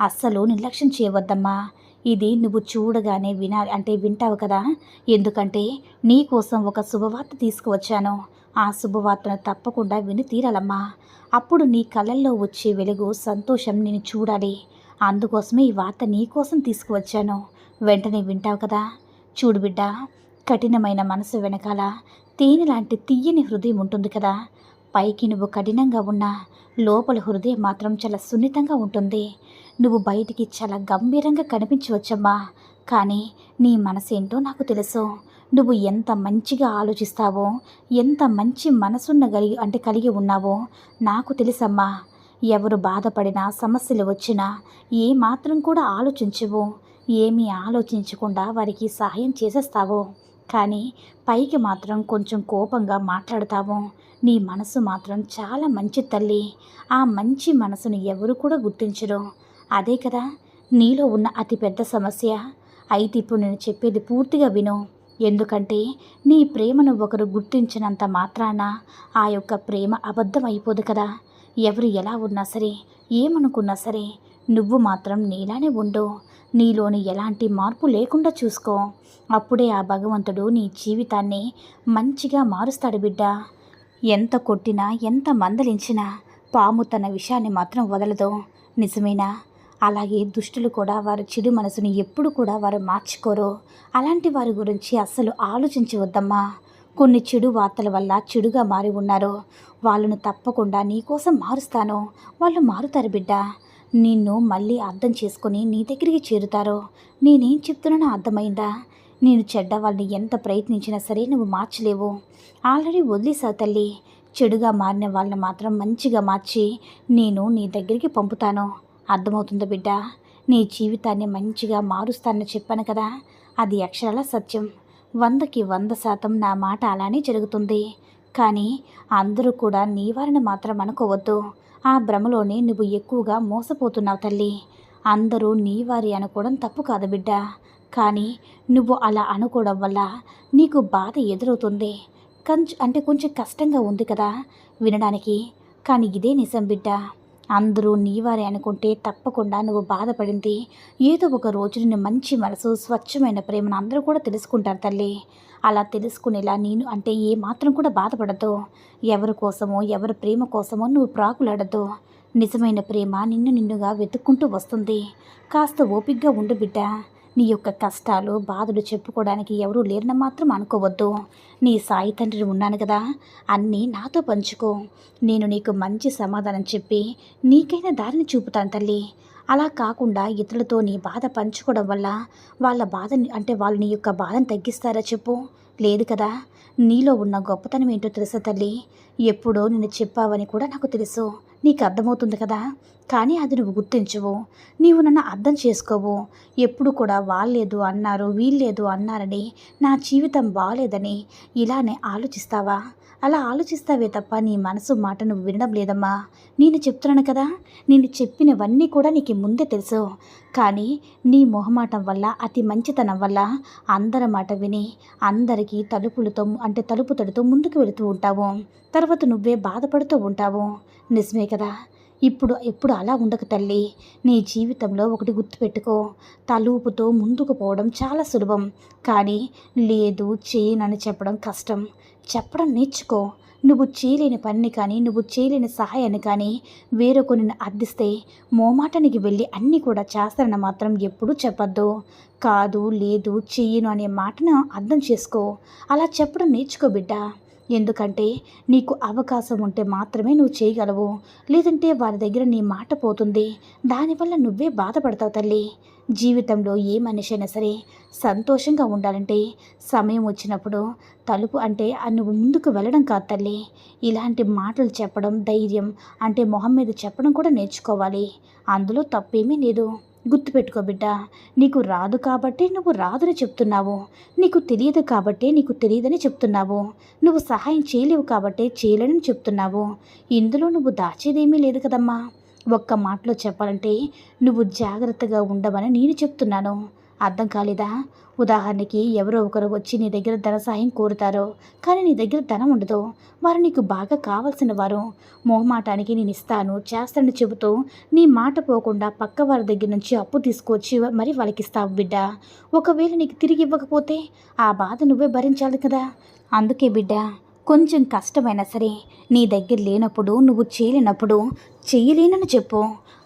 అస్సలు నిర్లక్ష్యం చేయవద్దమ్మా. ఇది నువ్వు చూడగానే వినాలి అంటే వింటావు కదా. ఎందుకంటే నీ కోసం ఒక శుభవార్త తీసుకువచ్చాను. ఆ శుభవార్తను తప్పకుండా విని తీరాలమ్మా. అప్పుడు నీ కళ్ళల్లో వచ్చే వెలుగు సంతోషం నేను చూడాలి. అందుకోసమే ఈ వార్త నీకోసం తీసుకువచ్చాను. వెంటనే వింటావు కదా. చూడు బిడ్డ కఠినమైన మనసు వెనకాల తేనె లాంటి తీయని హృదయం ఉంటుంది కదా. పైకి నువ్వు కఠినంగా ఉన్నా లోపల హృదయం మాత్రం చాలా సున్నితంగా ఉంటుంది. నువ్వు బయటికి చాలా గంభీరంగా కనిపించవచ్చమ్మా. కానీ నీ మనసేంటో నాకు తెలుసు. నువ్వు ఎంత మంచిగా ఆలోచిస్తావో ఎంత మంచి మనసున్న కలిగి అంటే కలిగి ఉన్నావో నాకు తెలుసమ్మా. ఎవరు బాధపడినా సమస్యలు వచ్చినా ఏ మాత్రం కూడా ఆలోచించవు. ఏమీ ఆలోచించకుండా వారికి సహాయం చేసేస్తావు. కానీ పైకి మాత్రం కొంచెం కోపంగా మాట్లాడతావు. నీ మనసు మాత్రం చాలా మంచి తల్లి. ఆ మంచి మనసును ఎవరు కూడా గుర్తించరు. అదే కదా నీలో ఉన్న అతిపెద్ద సమస్య. అయితే ఇప్పుడు నేను చెప్పేది పూర్తిగా విను. ఎందుకంటే నీ ప్రేమను ఒకరు గుర్తించినంత మాత్రాన ఆ యొక్క ప్రేమ అబద్ధం అయిపోదు కదా. ఎవరు ఎలా ఉన్నా సరే ఏమనుకున్నా సరే నువ్వు మాత్రం నీలానే ఉండు. నీలోని ఎలాంటి మార్పు లేకుండా చూసుకో. అప్పుడే ఆ భగవంతుడు నీ జీవితాన్ని మంచిగా మారుస్తాడు బిడ్డ. ఎంత కొట్టినా ఎంత మందలించినా పాము తన విషయాన్ని మాత్రం వదలదు. నిజమేనా? అలాగే దుష్టులు కూడా వారి చెడు మనసుని ఎప్పుడు కూడా వారు మార్చుకోరు. అలాంటి వారి గురించి అస్సలు ఆలోచించవద్దమ్మా. కొన్ని చెడు వార్తల వల్ల చెడుగా మారి ఉన్నారు. వాళ్ళను తప్పకుండా నీకోసం మారుస్తాను. వాళ్ళు మారుతారు బిడ్డ. నిన్ను మళ్ళీ అర్థం చేసుకుని నీ దగ్గరికి చేరుతారు. నేనేం చెప్తున్నానో అర్థమైందా? నేను చెడ్డ వాళ్ళని ఎంత ప్రయత్నించినా సరే నువ్వు మార్చలేవు. ఆల్రెడీ వదిలేసావు తల్లి. చెడుగా మారిన వాళ్ళని మాత్రం మంచిగా మార్చి నేను నీ దగ్గరికి పంపుతాను. అర్థమవుతుందా బిడ్డ? నీ జీవితాన్ని మంచిగా మారుస్తానని చెప్పాను కదా. అది అక్షరాల సత్యం. వందకి వంద శాతం నా మాట అలానే జరుగుతుంది. కానీ అందరూ కూడా నీ వారిని మాత్రం అనుకోవద్దు. ఆ భ్రమలోనే నువ్వు ఎక్కువగా మోసపోతున్నావు తల్లి. అందరూ నీ వారి అనుకోవడం తప్పు కాదు బిడ్డ. కానీ నువ్వు అలా అనుకోవడం వల్ల నీకు బాధ ఎదురవుతుంది. కంచ్ అంటే కొంచెం కష్టంగా ఉంది కదా వినడానికి. కానీ ఇదే నిజం బిడ్డ. అందరూ నీవారే అనుకుంటే తప్పకుండా నువ్వు బాధపడింది. ఏదో ఒక రోజు నిన్ను మంచి మనసు స్వచ్ఛమైన ప్రేమను అందరూ కూడా తెలుసుకుంటారు తల్లి. అలా తెలుసుకునేలా నేను అంటే ఏ మాత్రం కూడా బాధపడద్దు. ఎవరి కోసమో ఎవరి ప్రేమ కోసమో నువ్వు ప్రాకులాడద్దు. నిజమైన ప్రేమ నిన్ను నిన్నుగా వెతుక్కుంటూ వస్తుంది. కాస్త ఓపిగ్గా ఉండు బిడ్డ. నీ యొక్క కష్టాలు బాధలు చెప్పుకోవడానికి ఎవరూ లేరని మాత్రం అనుకోవద్దు. నీ సాయి తండ్రి ఉన్నాను కదా అన్నీ నాతో పంచుకో. నేను నీకు మంచి సమాధానం చెప్పి నీకైనా దారిని చూపుతాను తల్లి. అలా కాకుండా ఇతరులతో నీ బాధ పంచుకోవడం వల్ల వాళ్ళ బాధని అంటే వాళ్ళు నీ యొక్క బాధను తగ్గిస్తారా చెప్పు? లేదు కదా. నీలో ఉన్న గొప్పతనం ఏంటో తెలుసా తల్లి? ఎప్పుడో నిన్ను చెప్పావని కూడా నాకు తెలుసు. నీకు అర్థమవుతుంది కదా? కానీ అది నువ్వు గుర్తించవు. నీవు నన్ను అర్థం చేసుకోవు. ఎప్పుడు కూడా వాళ్ళేదు అన్నారు వీళ్ళేదు అన్నారని నా జీవితం బాగాలేదని ఇలానే ఆలోచిస్తావా? అలా ఆలోచిస్తావే తప్ప నీ మనసు మాట నువ్వు వినడం లేదమ్మా. నేను చెప్తున్నాను కదా నేను చెప్పినవన్నీ కూడా నీకు ముందే తెలుసు. కానీ నీ మొహమాటం వల్ల అతి మంచితనం వల్ల అందరి మాట విని అందరికీ తలుపులతో అంటే తలుపు తడుతూ ముందుకు వెళుతూ ఉంటావు. తర్వాత నువ్వే బాధపడుతూ ఉంటావు. నిజమే కదా? ఇప్పుడు ఎప్పుడు అలా ఉండక తల్లి. నీ జీవితంలో ఒకటి గుర్తుపెట్టుకో. తలూపుతో ముందుకు పోవడం చాలా సులభం. కానీ లేదు చేయనని చెప్పడం కష్టం. చెప్పడం నేర్చుకో. నువ్వు చేయలేని పనిని కానీ నువ్వు చేయలేని సహాయాన్ని కానీ వేరొకరిని అర్థిస్తే మోమాటానికి వెళ్ళి అన్నీ కూడా చేస్తారని మాత్రం ఎప్పుడూ చెప్పొద్దు. కాదు లేదు చెయ్యను అనే మాటను అర్థం చేసుకో. అలా చెప్పడం నేర్చుకో బిడ్డ. ఎందుకంటే నీకు అవకాశం ఉంటే మాత్రమే నువ్వు చేయగలవు. లేదంటే వారి దగ్గర నీ మాట పోతుంది. దానివల్ల నువ్వే బాధపడతావు తల్లి. జీవితంలో ఏ మనిషి అయినా సరే సంతోషంగా ఉండాలంటే సమయం వచ్చినప్పుడు తలుపు అంటే ఆ నువ్వు ముందుకు వెళ్ళడం కాదు తల్లి. ఇలాంటి మాటలు చెప్పడం ధైర్యం అంటే మొహం మీద చెప్పడం కూడా నేర్చుకోవాలి. అందులో తప్పేమీ లేదు. గుర్తుపెట్టుకో బిడ్డ నీకు రాదు కాబట్టి నువ్వు రాదని చెప్తున్నావు. నీకు తెలియదు కాబట్టి నీకు తెలియదని చెప్తున్నావు. నువ్వు సహాయం చేయలేవు కాబట్టి చేయలేని చెప్తున్నావు. ఇందులో నువ్వు దాచేదేమీ లేదు కదమ్మా. ఒక్క మాటలో చెప్పాలంటే నువ్వు జాగ్రత్తగా ఉండవని నేను చెప్తున్నాను. అర్థం కాలేదా? ఉదాహరణకి ఎవరో ఒకరు వచ్చి నీ దగ్గర ధన సహాయం కోరుతారో కానీ నీ దగ్గర ధనం ఉండదు. వారు నీకు బాగా కావాల్సిన వారు. మొహమాటానికి నేను ఇస్తాను చేస్తానని చెబుతూ నీ మాట పోకుండా పక్క వారి దగ్గర నుంచి అప్పు తీసుకొచ్చి మరి వాళ్ళకి ఇస్తావు బిడ్డ. ఒకవేళ నీకు తిరిగి ఇవ్వకపోతే ఆ బాధ నువ్వే భరించాలి కదా? అందుకే బిడ్డ కొంచెం కష్టమైనా సరే నీ దగ్గర లేనప్పుడు నువ్వు చేయలేనప్పుడు చేయలేనని చెప్పు.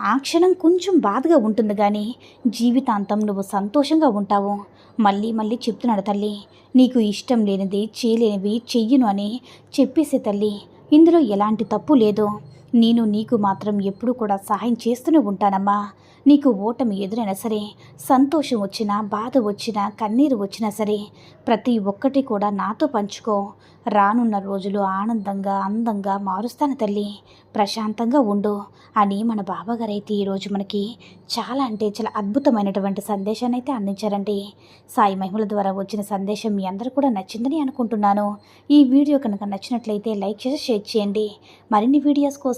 ఆ క్షణం కొంచెం బాధగా ఉంటుంది కానీ జీవితాంతం నువ్వు సంతోషంగా ఉంటావు. మళ్ళీ మళ్ళీ చెప్తున్నాడు తల్లి నీకు ఇష్టం లేనిది చేయలేనివి చెయ్యను అని చెప్పేసే తల్లి ఇందులో ఎలాంటి తప్పు లేదు. నేను నీకు మాత్రం ఎప్పుడు కూడా సహాయం చేస్తూనే ఉంటానమ్మా. నీకు ఓటమి ఎదురైనా సరే సంతోషం వచ్చినా బాధ వచ్చినా కన్నీరు వచ్చినా సరే ప్రతి ఒక్కటి కూడా నాతో పంచుకో. రానున్న రోజులు ఆనందంగా అందంగా మారుస్తాను తల్లి. ప్రశాంతంగా ఉండు అని మన బాబాగారు అయితే ఈరోజు మనకి చాలా అంటే చాలా అద్భుతమైనటువంటి సందేశాన్ని అయితే అందించారండి. సాయి మహిమల ద్వారా వచ్చిన సందేశం మీ అందరూ కూడా నచ్చిందని అనుకుంటున్నాను. ఈ వీడియో కనుక నచ్చినట్లయితే లైక్ చేసి షేర్ చేయండి. మరిన్ని వీడియోస్ కోసం